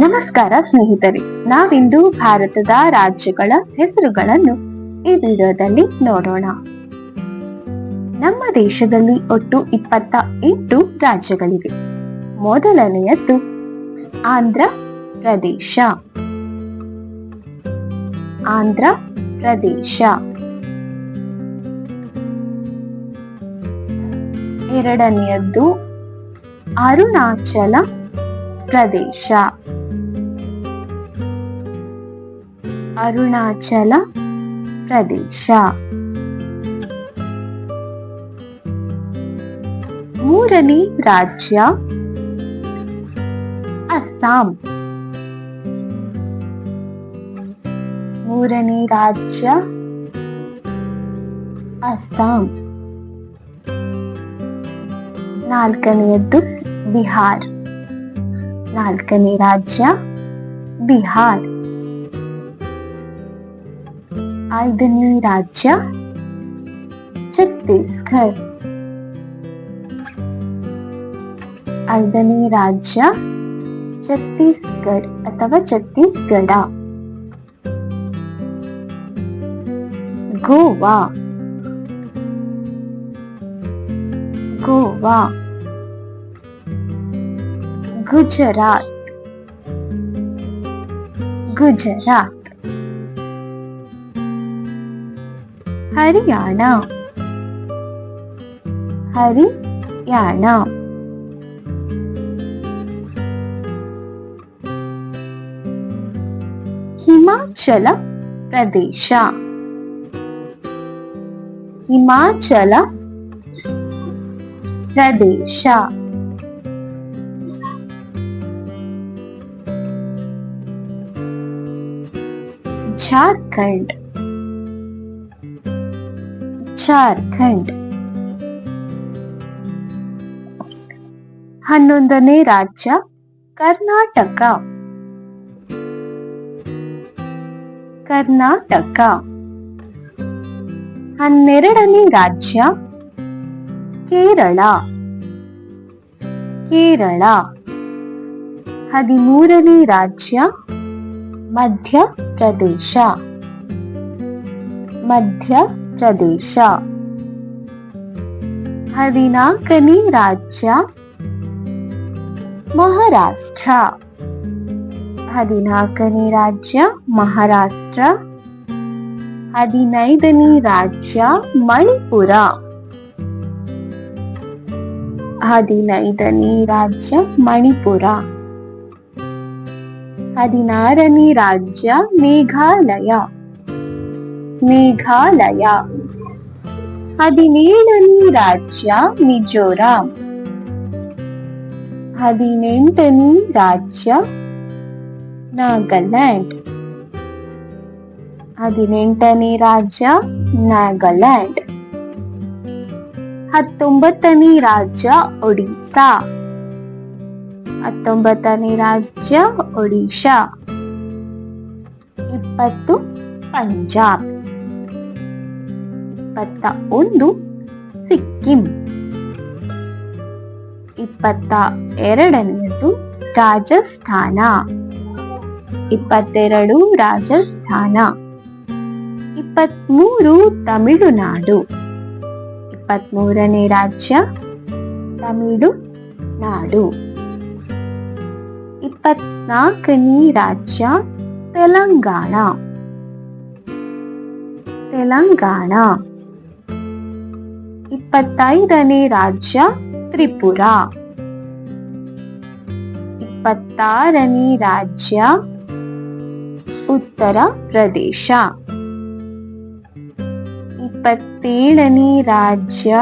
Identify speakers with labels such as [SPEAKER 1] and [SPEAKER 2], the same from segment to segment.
[SPEAKER 1] ನಮಸ್ಕಾರ ಸ್ನೇಹಿತರೆ, ನಾವಿಂದು ಭಾರತದ ರಾಜ್ಯಗಳ ಹೆಸರುಗಳನ್ನು ಈ ವಿಡಿಯೋದಲ್ಲಿ ನೋಡೋಣ. ನಮ್ಮ ದೇಶದಲ್ಲಿ ಒಟ್ಟು ಇಪ್ಪತ್ತ ಎಂಟು ರಾಜ್ಯಗಳಿವೆ. ಮೊದಲನೆಯದ್ದು ಆಂಧ್ರ ಪ್ರದೇಶ. ಆಂಧ್ರ ಪ್ರದೇಶ. ಎರಡನೆಯದ್ದು ಅರುಣಾಚಲ ಪ್ರದೇಶ. ಅರುಣಾಚಲ ಪ್ರದೇಶ. ಮೂರನೇ ರಾಜ್ಯ ಅಸ್ಸಾಂ. ಮೂರನೇ ರಾಜ್ಯ ಅಸ್ಸಾಂ. ನಾಲ್ಕನೆಯದ್ದು ಬಿಹಾರ್. ನಾಲ್ಕನೇ ರಾಜ್ಯ ಬಿಹಾರ್. ಐದನೇ ರಾಜ್ಯ ಛತ್ತೀಸ್ಗಢ ಐದನೇ ರಾಜ್ಯ ಛತ್ತೀಸ್ಗಢ ಅಥವಾ ಛತ್ತೀಸ್ಗಢ ಗೋವಾ ಗೋವಾ ಗುಜರಾತ್ ಗುಜರಾತ್ ಹರಿಯಾಣ ಹರಿಯಾಣ ಹಿಮಾಚಲ ಪ್ರದೇಶ ಹಿಮಾಚಲ ಪ್ರದೇಶ ಜಾರ್ಖಂಡ್ ಜಾರ್ಖಂಡ್ ಹನ್ನೊಂದನೇ ರಾಜ್ಯ ಕರ್ನಾಟಕ. ಕರ್ನಾಟಕ. ಹನ್ನೆರಡನೇ ರಾಜ್ಯ ಕೇರಳ. ಕೇರಳ. ಹದಿಮೂರನೇ ರಾಜ್ಯ ಮಧ್ಯಪ್ರದೇಶ. ಮಧ್ಯ ಪ್ರದೇಶ. ಹದಿನಾಲ್ಕನೇ ರಾಜ್ಯ. ಮಹಾರಾಷ್ಟ್ರ. ಹದಿನಾಲ್ಕನೇ ರಾಜ್ಯ ಮಹಾರಾಷ್ಟ್ರ. ಹದಿನೈದನೇ ರಾಜ್ಯ ಮಣಿಪುರ. ಹದಿನೈದನೇ ರಾಜ್ಯ ಮಣಿಪುರ. ಹದಿನಾರನೇ ರಾಜ್ಯ ಮೇಘಾಲಯ. ಮೇಘಾಲಯ. ಹದಿನೇಳನೇ ರಾಜ್ಯ ಮಿಜೋರಾಂ. ಹದಿನೆಂಟನೇ ರಾಜ್ಯ ನಾಗಾಲ್ಯಾಂಡ್. ಹದಿನೆಂಟನೇ ರಾಜ್ಯ ನಾಗಾಲ್ಯಾಂಡ್. ಹತ್ತೊಂಬತ್ತನೇ ರಾಜ್ಯ ಒಡಿಶಾ ಹತ್ತೊಂಬತ್ತನೇ ರಾಜ್ಯ ಒಡಿಶಾ. ಇಪ್ಪತ್ತು ಪಂಜಾಬ್. ಇಪ್ಪತ್ತ ಒಂದು ಸಿಕ್ಕಿಂ. ಇಪ್ಪತ್ತ ಎರಡನೆಯದು ರಾಜಸ್ಥಾನ. ಇಪ್ಪತ್ತೆರಡು ರಾಜಸ್ಥಾನ. ಇಪ್ಪತ್ಮೂರು ತಮಿಳುನಾಡು. ಇಪ್ಪತ್ಮೂರನೇ ರಾಜ್ಯ ತಮಿಳುನಾಡು. ಇಪ್ಪತ್ನಾಲ್ಕನೇ ರಾಜ್ಯ ತೆಲಂಗಾಣ. ತೆಲಂಗಾಣ. ಇಪ್ಪತ್ತೈದನೇ ರಾಜ್ಯ ತ್ರಿಪುರ. ಇಪ್ಪತ್ತಾರನೇ ರಾಜ್ಯ ಉತ್ತರ ಪ್ರದೇಶ. ಇಪ್ಪತ್ತೇಳನೇ ರಾಜ್ಯ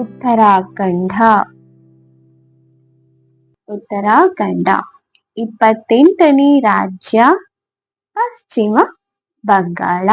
[SPEAKER 1] ಉತ್ತರಾಖಂಡ. ಉತ್ತರಾಖಂಡ. ಇಪ್ಪತ್ತೆಂಟನೇ ರಾಜ್ಯ ಪಶ್ಚಿಮ ಬಂಗಾಳ.